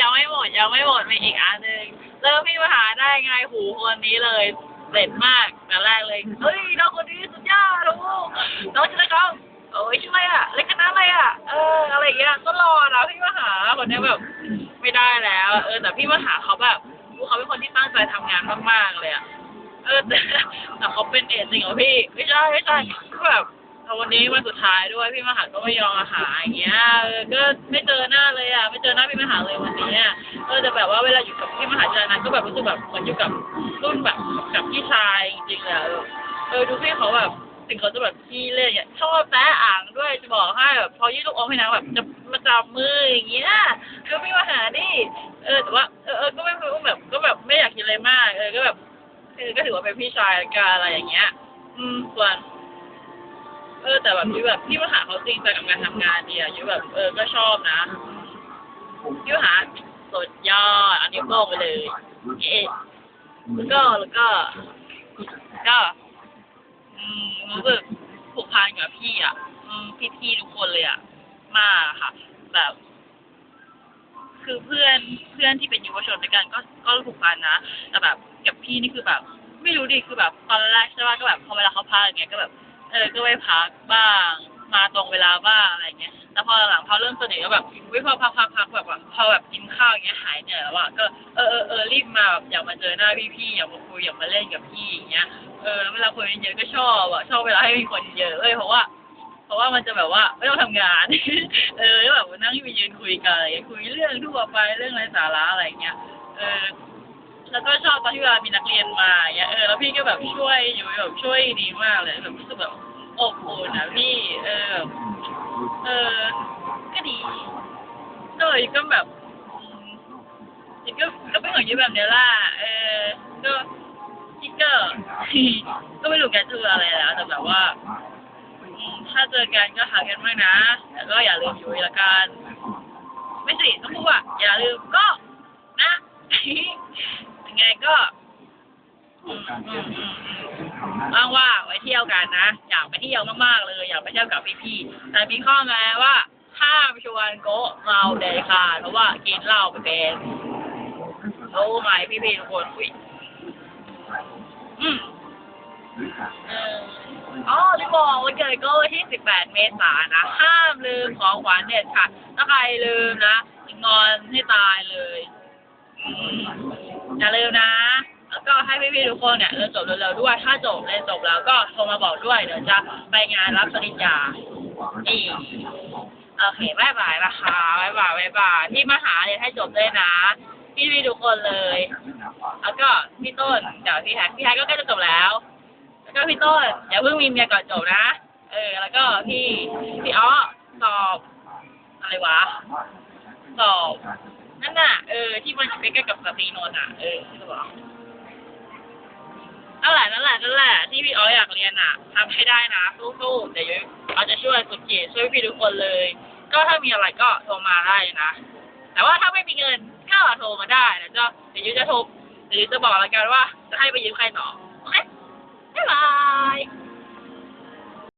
ยังไม่หมดยังไม่หมดมีอีกอันหนึ่งเริ่มพี่มาหาได้ไงหูคนนี้เลยเด็ดมากแต่แรกเลยเฮ้ยน้องคนนี้สุดยอดลูกน้องชนะครับโอ้ยชื่ออะไรอะเล็กคณะอะไรอะเอออะไรอย่างเงี้ยก็รอนะพี่มาหาคนนี้แบบ ไม่ได้แล้ว เออ แต่พี่มาหาเขาแบบเขาเป็นคนที่ตั้งใจทำงานมากๆเลยอะเออแต่แต่เขาเป็นเอจริงเหรอพี่ ไม่ใช่ไม่ใช่ก็แบบ วันนี้วันสุดท้ายด้วยพี่มหาก็ไม่ยอมมาหาอย่างเงี้ยเออก็ไม่เจอหน้าเลยอะไม่เจอหน้าพี่มหาเลยวันนี้อะเออแต่แบบว่าเวลาอยู่กับพี่มหาจอนั้นก็แบบรู้สึกแบบเหมือนอยู่กับรุ่นแบบกับพี่ชายจริงๆเลยอะเออดูพี่เขาแบบถึงเขาจะแบบขี้เล่นเนี่ยชอบแตะอ่างด้วยจะบอกให้แบบพอยื่นลูกอมให้นางแบบจะมาจับมืออย่างเงี้ยก็พี่มหาดิเออแต่ว่าเออเออก็ไม่แบบก็แบบไม่อยากคิดอะไรมากเออก็แบบเออก็ถือว่าเป็นพี่ชายกันอะไรอย่างเงี้ย อืมส่วน ออแต่แบบพี่แบบพี่มาหาเขาจริงจังกับการทำงานดีอะยูแบบเออก็ชอบนะพี่หาสุดยอดอันนี้โป้งไปเลย เอ๊ะแล้วก็แล้วก็ ก็ อืมรู้สึกผูกพันกับพี่อะ อืมพี่ทุกคนเลยอะ มากค่ะ แบบ คือเพื่อนเพื่อนที่เป็นเยุวชนด้วยกัน ก็ก็ผูกพันนะแต่แบบ กับพี่นี่คือแบบ ไม่รู้ดิคือแบบ ตอนแรกใช่ป่ะก็แบบพอเวลาเขาพักอย่างเงี้ยก็แบบ เออก็ไปพักบ้าง มาตรงเวลาบ้างอะไรเงี้ยแต่พอหลังพอเริ่มสนิทก็แบบวิพอพักพักพักแบบว่าพอแบบกินข้าวอย่างเงี้ยหายเหนื่อยแล้วอะก็เออเออเออรีบมาแบบอยากมาเจอหน้าพี่ๆอยากมาคุยอยากมาเล่นกับพี่อย่างเงี้ยเออแล้วเวลาคนเยอะก็ชอบอะชอบเวลาให้มีคนเยอะเลยเพราะว่าเพราะว่ามันจะแบบว่าไม่ต้องทำงาน เออแล้วแบบนั่งไปยืนคุยกันอะไรคุยเรื่องทั่วไปเรื่องไร้สาระอะไรเงี้ย เออ แล้วก็ชอบตอนที่เวลามีนักเรียนมาอย่างเงี้ยเออแล้วพี่ก็แบบช่วยอยู่แบบช่วยดีมากเลยแบบรู้สึกแบบอบอุ่นนะพี่ เออ เออ ก็ดีก็เลยก็แบบอืมก็ก็เป็นของยูแบบเนี้ยล่ะเออ ก็พี่ก็ก็ไม่รู้แกจะอะไรแล้วแต่แบบว่าถ้าเจอกันก็หากันบ้างนะแล้วก็อย่าลืมอยุ้ยละกัน ไม่สิต้องพูดว่าอย่าลืมก็นะยัง ไงก็อืมอืมอืมอืมว่างๆไว้เที่ยวกันนะ อยากไปเที่ยวมากๆเลย อยากไปเที่ยวกับพี่ๆแต่มีข้อแม้ว่าห้ามชวนโกะเมาเด็ดขาดเพราะว่ากินเหล้าไปเป็นรู้ไหมพี่ๆทุกคนอุ้ยอืมเอออ๋อที่บอกวันเกิดโก็วันที่ 18 เมษายนนะ ห้ามลืมของขวัญเด็ดขาดถ้าใครลืมนะ งอนให้ตายเลย อย่าลืมนะ แล้วก็ให้พี่ๆทุกคนเนี่ยเรียนจบเร็วๆด้วย ถ้าจบเรียนจบแล้วก็โทรมาบอกด้วย เดี๋ยวจะไปงานรับปริญญานี่โอเคบายบายนะคะบายบายบายบายพี่มหาเรียนให้จบด้วยนะ พี่ๆทุกคนเลย แล้วก็พี่ต้นเดี๋ยวพี่แฮกพี่แฮกก็ใกล้จะจบแล้ว แล้วก็พี่ต้นอย่าเพิ่งมีเมียก่อนจบนะ เออ แล้วก็พี่พี่อ้อสอบอะไรวะ สอบ นั่นน่ะ เออ ที่มันอยู่ใกล้ๆกับสตรีนนท์อะ เออที่บอกนั่นแหละนั่นแหละนั่นแหละ ที่พี่อ้ออยากเรียนอะทำให้ได้นะสู้ๆเดี๋ยวเอาจะช่วยสุดขีดช่วยพี่ทุกคนเลย ก็ถ้ามีอะไรก็โทรมาได้นะ แต่ว่าถ้าไม่มีเงินก็โทรมาได้นะจ๊ะเดี๋ยวยูจะโทรเดี๋ยวยูจะบอกแล้วกันว่า จะให้ไปยืมใครต่อ โอเคบ๊ายบาย